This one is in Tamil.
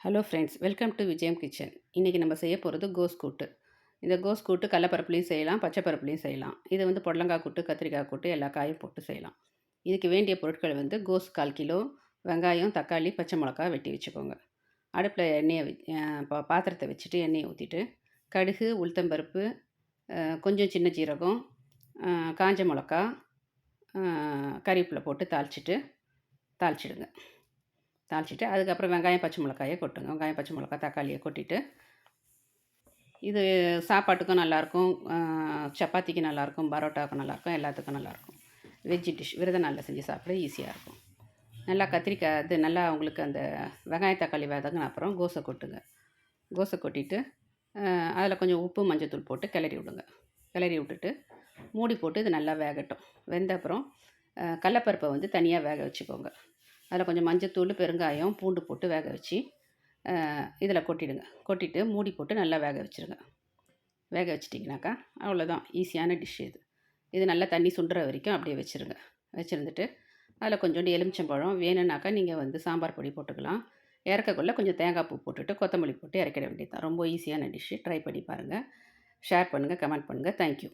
Hello friends welcome to Vijayam kitchen இன்றைக்கி நம்ம செய்ய போகிறது கோஸ் கூட்டு. இந்த கோஸ் கூட்டு கடலப்பருப்புலையும் செய்யலாம் பச்சைப்பருப்புலையும் செய்யலாம். இது வந்து புடலங்காய் கூட்டு கத்திரிக்காய் கூட்டு எல்லா காயும் போட்டு செய்யலாம். இதுக்கு வேண்டிய பொருட்கள் வந்து கோஸ் கால் கிலோ வெங்காயம் தக்காளி பச்சை மிளகா வெட்டி வச்சுக்கோங்க. அடுப்பில் எண்ணெயை பா பாத்திரத்தை வச்சுட்டு எண்ணெயை ஊற்றிட்டு கடுகு உளுத்தம்பருப்பு கொஞ்சம் சின்ன ஜீரகம் காஞ்ச மிளகா அஹ் கறிவேப்பிலை போட்டு தாளிச்சிட்டு தாளிச்சிடுங்க. தாளிச்சிட்டு அதுக்கப்புறம் வெங்காயம் பச்சை மிளகாயை கொட்டுங்க. வெங்காயம் பச்சை மிளகாய் தக்காளியை கொட்டிட்டு இது சாப்பாட்டுக்கும் நல்லாயிருக்கும். சப்பாத்திக்கு நல்லாயிருக்கும் பரோட்டாவுக்கும் நல்லாயிருக்கும் எல்லாத்துக்கும் நல்லாயிருக்கும். வெஜ்ஜு டிஷ் விரத நாளில் செஞ்சு சாப்பிட ஈஸியாக இருக்கும். நல்லா கத்திரிக்காய் இது நல்லா உங்களுக்கு அந்த வெங்காய தக்காளி வதங்கின அப்புறம் கோசை கொட்டுங்க. கோசை கொட்டிட்டு அதில் கொஞ்சம் உப்பு மஞ்சத்தூள் போட்டு கிளறி விடுங்க. கிளறி விட்டுட்டு மூடி போட்டு இது நல்லா வேகட்டும். வெந்த அப்புறம் கடலப்பருப்பை வந்து தனியாக வேக வச்சுக்கோங்க. அதில் கொஞ்சம் மஞ்சத்தூள் பெருங்காயம் பூண்டு போட்டு வேக வச்சு இதில் கொட்டிடுங்க. கொட்டிட்டு மூடி போட்டு நல்லா வேக வச்சுருங்க. வேக வச்சிட்டிங்கனாக்கா அவ்வளோதான். ஈஸியான டிஷ் இது. இது நல்லா தண்ணி சுண்டுற வரைக்கும் அப்படியே வச்சுருங்க. வச்சுருந்துட்டு அதில் கொஞ்சோண்டு எலுமிச்சம்பழம் வேணும்னாக்கா நீங்கள் வந்து சாம்பார் பொடி போட்டுக்கலாம். இறக்கக்குள்ளே கொஞ்சம் தேங்காய் பூ போட்டுட்டு கொத்தமல்லி போட்டு இறக்கிட வேண்டியது தான் ரொம்ப ஈஸியான டிஷ்ஷு. ட்ரை பண்ணி பாருங்கள் ஷேர் பண்ணுங்கள் கமெண்ட் பண்ணுங்கள் தேங்க்யூ